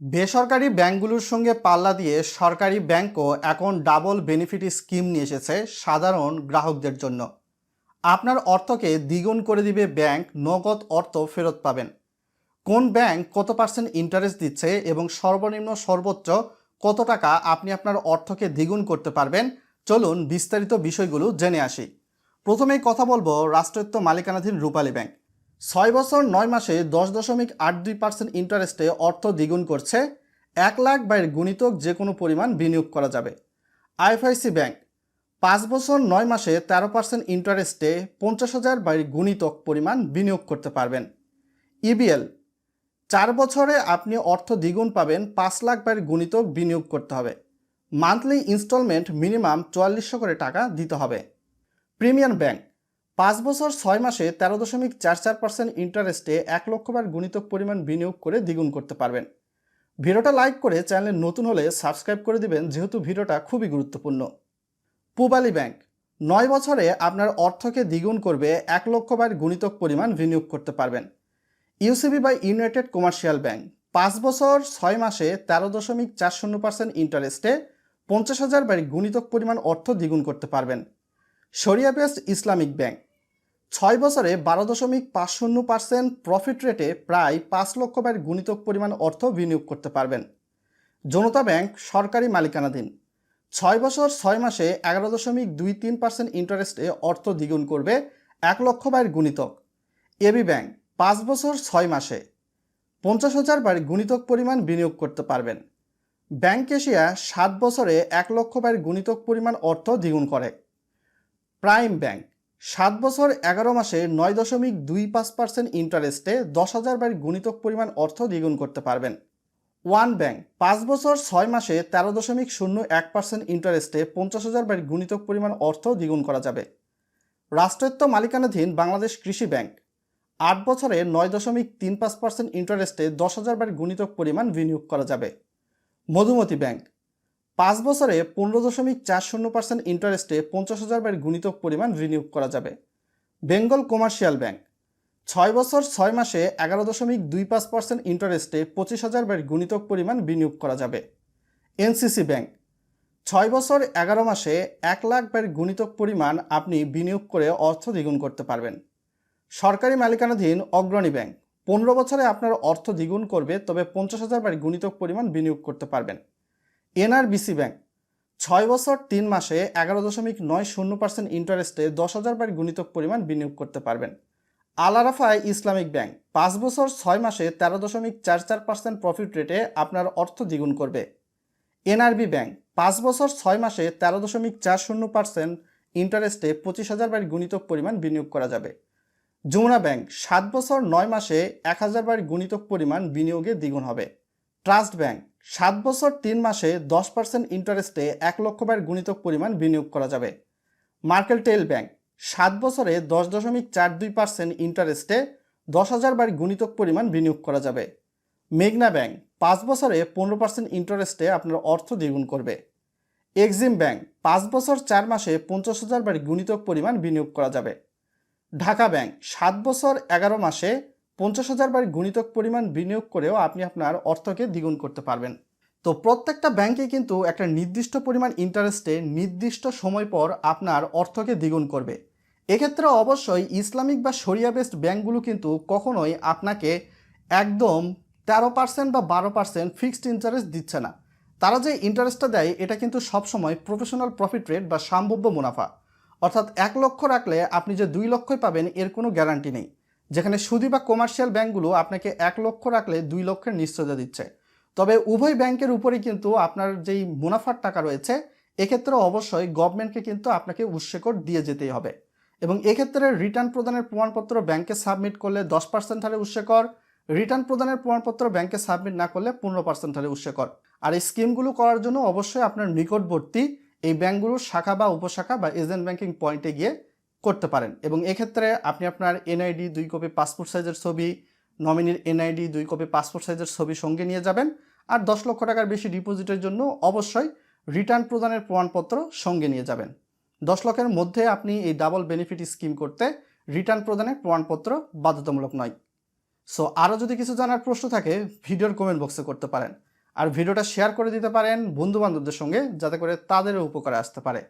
বেসরকারি ব্যাংকগুলোর সঙ্গে পাল্লা দিয়ে সরকারি ব্যাংকও এখন ডাবল বেনিফিট স্কিম নিয়ে এসেছে সাধারণ গ্রাহকদের জন্য। আপনার অর্থকে দ্বিগুণ করে দিবে ব্যাংক, নগদ অর্থ ফেরত পাবেন। কোন ব্যাংক কত পার্সেন্ট ইন্টারেস্ট দিচ্ছে এবং সর্বনিম্ন সর্বোচ্চ কত টাকা আপনি আপনার অর্থকে দ্বিগুণ করতে পারবেন? চলুন বিস্তারিত বিষয়গুলো জেনে আসি। প্রথমেই কথা বলব রাষ্ট্রায়ত্ত মালিকানাধীন রূপালী ব্যাংক। ছয় বছর, নয় মাসে দশ দশমিক আট দুই পার্সেন্ট ইন্টারেস্টে অর্থ দ্বিগুণ করছে। এক লাখ বাইয়ের গুণিতক যে কোনো পরিমাণ বিনিয়োগ করা যাবে। আইএফআইসি ব্যাংক, পাঁচ বছর, নয় মাসে তেরো পার্সেন্ট ইন্টারেস্টে পঞ্চাশ হাজার বাইর গুণিতক পরিমাণ বিনিয়োগ করতে পারবেন। ইবিএল, চার বছরে আপনি অর্থ দ্বিগুণ পাবেন, পাঁচ লাখ বাইর গুণিতক বিনিয়োগ করতে হবে। মান্থলি ইনস্টলমেন্ট মিনিমাম চুয়াল্লিশশো করে টাকা দিতে হবে। প্রিমিয়াম ব্যাংক পাঁচ বছর ছয় মাসে তেরো দশমিক চার চার পার্সেন্ট ইন্টারেস্টে এক লক্ষবার গুণিতক পরিমাণ বিনিয়োগ করে দ্বিগুণ করতে পারবেন। ভিডিওটা লাইক করে চ্যানেলে নতুন হলে সাবস্ক্রাইব করে দিবেন, যেহেতু ভিডিওটা খুবই গুরুত্বপূর্ণ। পুবালি ব্যাংক, নয় বছরে আপনার অর্থকে দ্বিগুণ করবে এক লক্ষবার গুণিতক পরিমাণ বিনিয়োগ করতে পারবেন। ইউসিবি বা ইউনাইটেড কমার্শিয়াল ব্যাংক, পাঁচ বছর ছয় মাসে তেরো দশমিক চার শূন্য পার্সেন্ট ইন্টারেস্টে পঞ্চাশ হাজার বার গুণিতক পরিমাণ অর্থ দ্বিগুণ করতে পারবেন। শরিয়া বেস্ট ইসলামিক ব্যাংক। ছয় বছরে বারো দশমিক পাঁচ শূন্য পার্সেন্ট প্রফিট রেটে প্রায় পাঁচ লক্ষ বার গুণিতক পরিমাণ অর্থ বিনিয়োগ করতে পারবেন। জনতা ব্যাংক সরকারি মালিকানাধীন। ছয় বছর ছয় মাসে এগারো দশমিক দুই তিন পার্সেন্ট ইন্টারেস্টে অর্থ দ্বিগুণ করবে এক লক্ষ বার গুণিতক। এবি ব্যাংক পাঁচ বছর ছয় মাসে পঞ্চাশ হাজার বার গুণিতক পরিমাণ বিনিয়োগ করতে পারবেন। ব্যাংক এশিয়া সাত বছরে এক লক্ষ বার গুণিতক পরিমাণ অর্থ দ্বিগুণ করে। Prime bank. সাত বছর, এগারো মাসে নয় দশমিক দুই পাঁচ পার্সেন্ট ইন্টারেস্টে দশ হাজার বার গুণিতক পরিমাণ অর্থ দ্বিগুণ করতে পারবেন। ওয়ান ব্যাংক, পাঁচ বছর, ছয় মাসে তেরো দশমিক শূন্য এক পার্সেন্ট ইন্টারেস্টে পঞ্চাশ হাজার বার গুণিতক পরিমাণ অর্থ দ্বিগুণ করা যাবে। রাষ্ট্রায়ত্ত মালিকানাধীন বাংলাদেশ কৃষি ব্যাংক, আট বছরে নয় দশমিক তিন পাঁচ পার্সেন্ট ইন্টারেস্টে দশ হাজার বার গুণিতক পরিমাণ বিনিয়োগ করা যাবে। মধুমতি ব্যাংক পাঁচ বছরে পনেরো দশমিক চার শূন্য পার্সেন্ট ইন্টারেস্টে পঞ্চাশ হাজার বার গুণিতক পরিমাণ বিনিয়োগ করা যাবে। বেঙ্গল কমার্শিয়াল ব্যাংক, ছয় বছর ছয় মাসে এগারো দশমিক দুই পাঁচ পার্সেন্ট ইন্টারেস্টে পঁচিশ হাজার বার গুণিতক পরিমাণ বিনিয়োগ করা যাবে। এনসিসি ব্যাংক, ছয় বছর এগারো মাসে এক লাখ বার গুণিতক পরিমাণ আপনি বিনিয়োগ করে অর্থ দ্বিগুণ করতে পারবেন। সরকারি মালিকানাধীন অগ্রণী ব্যাংক, পনেরো বছরে আপনার অর্থ দ্বিগুণ করবে, তবে পঞ্চাশ হাজার বার গুণিতক পরিমাণ বিনিয়োগ করতে পারবেন। এনআরবিসি ব্যাংক, ছয় বছর, তিন মাসে এগারো দশমিক নয় শূন্য পার্সেন্ট ইন্টারেস্টে দশ হাজার বার গুণিতক পরিমাণ বিনিয়োগ করতে পারবেন। আলারাফাই ইসলামিক ব্যাংক, পাঁচ বছর, ছয় মাসে তেরো দশমিক চার চার পার্সেন্ট প্রফিট রেটে আপনার অর্থ দ্বিগুণ করবে। এনআরবি ব্যাংক, পাঁচ বছর, ছয় মাসে তেরো দশমিক চার শূন্য পার্সেন্ট ইন্টারেস্টে পঁচিশ হাজার বার গুণিতক পরিমাণ বিনিয়োগ করা যাবে। যমুনা ব্যাংক, সাত বছর, নয় মাসে এক হাজার বার গুণিতক পরিমাণ বিনিয়োগে দ্বিগুণ হবে। ট্রাস্ট ব্যাংক সাত বছর তিন মাসে দশ পার্সেন্ট ইন্টারেস্টে এক লক্ষ বার গুণিতক পরিমাণ বিনিয়োগ করা যাবে। মার্কেল টেল ব্যাংক, সাত বছরে দশ দশমিক চার দুই পার্সেন্ট ইন্টারেস্টে দশ হাজার বার গুণিতক পরিমাণ বিনিয়োগ করা যাবে। মেঘনা ব্যাংক, পাঁচ বছরে পনেরো পার্সেন্ট ইন্টারেস্টে আপনার অর্থ দ্বিগুণ করবে। এক্সিম ব্যাংক, পাঁচ বছর চার মাসে পঞ্চাশ হাজার বার গুণিতক পরিমাণ বিনিয়োগ করা যাবে। ঢাকা ব্যাংক, সাত বছর এগারো মাসে পঞ্চাশ হাজার বার গুণিতক পরিমাণ বিনিয়োগ করেও আপনি আপনার অর্থকে দ্বিগুণ করতে পারবেন। তো প্রত্যেকটা ব্যাংকে কিন্তু একটা নির্দিষ্ট পরিমাণ ইন্টারেস্টে নির্দিষ্ট সময় পর আপনার অর্থকে দ্বিগুণ করবে। এক্ষেত্রে অবশ্যই ইসলামিক বা শরিয়া বেসড ব্যাংকগুলো কিন্তু কখনোই আপনাকে একদম তেরো পার্সেন্ট বা বারো পার্সেন্ট ফিক্সড ইন্টারেস্ট দিচ্ছে না। তারা যে ইন্টারেস্টটা দেয়, এটা কিন্তু সবসময় প্রফেশনাল প্রফিট রেট বা সম্ভাব্য মুনাফা। অর্থাৎ এক লক্ষ রাখলে আপনি যে দুই লক্ষই পাবেন, এর কোনো গ্যারান্টি নেই। যেখানে সুদি বা কমার্শিয়াল ব্যাংকগুলো আপনাকে এক লক্ষ রাখলে দুই লক্ষের নিশ্চয়তা দিচ্ছে। তবে উভয় ব্যাংকের উপরেই কিন্তু আপনার যেই মুনাফার টাকা রয়েছে, এক্ষেত্রে অবশ্যই গভর্নমেন্টকে কিন্তু আপনাকে উৎসেকর দিয়ে যেতেই হবে। এবং এক্ষেত্রে রিটার্ন প্রদানের প্রমাণপত্র ব্যাংকে সাবমিট করলে দশ পার্সেন্ট হারে উৎসেকর রিটার্ন প্রদানের প্রমাণপত্র ব্যাংকে সাবমিট না করলে পনেরো পার্সেন্ট হারে উৎসেকর। আর এই স্কিমগুলো করার জন্য অবশ্যই আপনার নিকটবর্তী এই ব্যাংকগুলোর শাখা বা উপশাখা বা এজেন্ট ব্যাংকিং পয়েন্টে গিয়ে করতে পারেন। এবং এক্ষেত্রে আপনি আপনার এনআইডি দুই কপি পাসপোর্ট সাইজের ছবি, নমিনির এনআইডি দুই কপি পাসপোর্ট সাইজের ছবি সঙ্গে নিয়ে যাবেন। আর দশ লক্ষ টাকার বেশি ডিপোজিটের জন্য অবশ্যই রিটার্ন প্রদানের প্রমাণপত্র সঙ্গে নিয়ে যাবেন। দশ লক্ষের মধ্যে আপনি এই ডাবল বেনিফিট স্কিম করতে রিটার্ন প্রদানের প্রমাণপত্র বাধ্যতামূলক নয়। সো আরও যদি কিছু জানার প্রশ্ন থাকে, ভিডিওর কমেন্ট বক্সে করতে পারেন। আর ভিডিওটা শেয়ার করে দিতে পারেন বন্ধু বান্ধবদের সঙ্গে, যাতে করে তাদেরও উপকারে আসতে পারে।